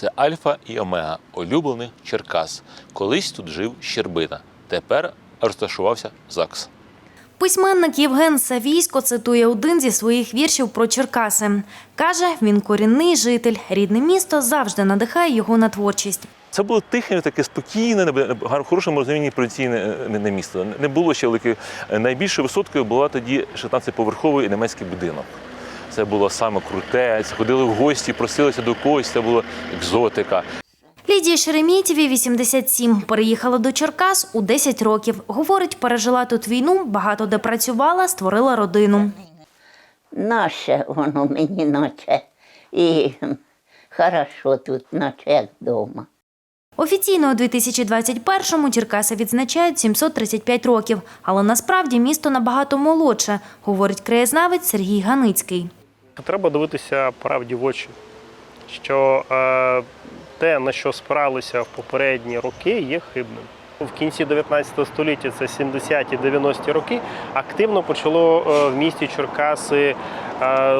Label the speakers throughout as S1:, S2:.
S1: Це альфа і омега улюблених Черкас. Колись тут жив Щербина. Тепер розташувався ЗАГС.
S2: Письменник Євген Савійсько цитує один зі своїх віршів про Черкаси. Каже, він корінний житель. Рідне місто завжди надихає його на творчість.
S1: Це було тихе, таке спокійне, гар- в хорошому розумінні провінційне не- не місто. Не було ще великої. е, Найбільшою висоткою була тоді 16-поверховий немецький будинок. Це було саме круте. Ходили в гості, просилися до когось, це була екзотика.
S2: Лідії Шеремітєві 87. Переїхала до Черкас у 10 років. Говорить, пережила тут війну, багато де працювала, створила родину.
S3: Наше воно мені наче. І хорошо тут, наче як вдома.
S2: Офіційно у 2021-му Черкаси відзначають 735 років, але насправді місто набагато молодше, говорить краєзнавець Сергій Ганицький.
S4: Треба дивитися правді в очі, що е, те, на що спиралися в попередні роки, є хибним. В кінці 19 століття, це 70-ті 90-ті роки, активно почало е, в місті Черкаси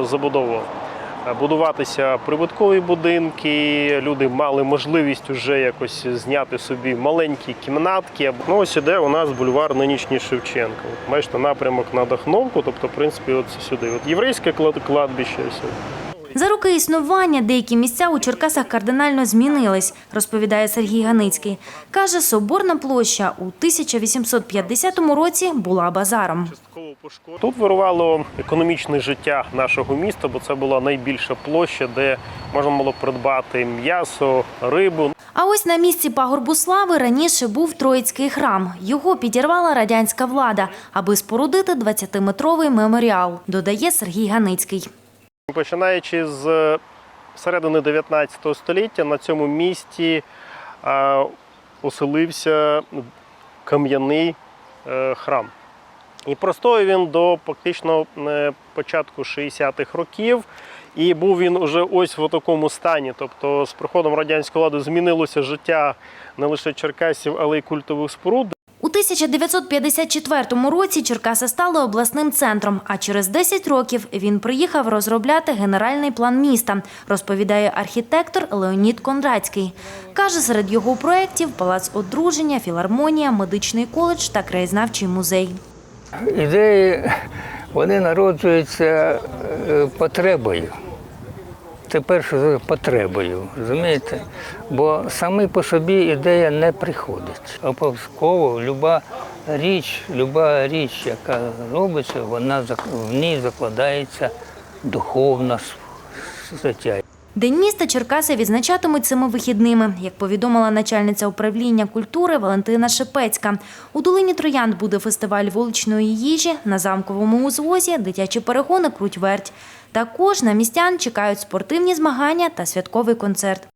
S4: забудовувати. Е, Будуватися прибуткові будинки, люди мали можливість вже якось зняти собі маленькі кімнатки. Ну ось іде у нас бульвар нинішній Шевченка. Майже напрямок на Дахновку, тобто, в принципі, от сюди. От єврейське кладбище. ось.
S2: За роки існування деякі місця у Черкасах кардинально змінились, розповідає Сергій Ганицький. Каже, Соборна площа у 1850 році була базаром.
S4: Тут вирувало економічне життя нашого міста, бо це була найбільша площа, де можна було придбати м'ясо, рибу.
S2: А ось на місці пагорбу слави раніше був Троїцький храм. Його підірвала радянська влада, аби спорудити 20-метровий меморіал, додає Сергій Ганицький.
S4: Починаючи з середини 19 століття на цьому місті оселився кам'яний е, храм. І простояв він до фактично е, початку 60-х років. І був він уже ось в такому стані. Тобто з приходом радянської влади змінилося життя не лише черкасів, але й культових споруд.
S2: У 1954 році Черкаси стали обласним центром, а через 10 років він приїхав розробляти генеральний план міста, розповідає архітектор Леонід Кондратський. Каже, серед його проєктів палац одруження, філармонія, медичний коледж та краєзнавчий музей.
S5: Ідеї вони народжуються е, потребою. За потребою, розумієте? Бо самі по собі ідея не приходить. Обов'язково люба річ, люба річ, яка робиться, вона в ній закладається духовна стаття.
S2: День міста Черкаси відзначатимуть цими вихідними, як повідомила начальниця управління культури Валентина Шепецька. У долині Троянд буде фестиваль вуличної їжі, на замковому узвозі дитячі перегони круть-верть. Також на містян чекають спортивні змагання та святковий концерт.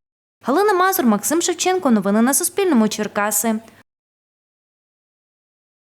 S2: Галина Мазур, Максим Шевченко. Новини на Суспільному. Черкаси.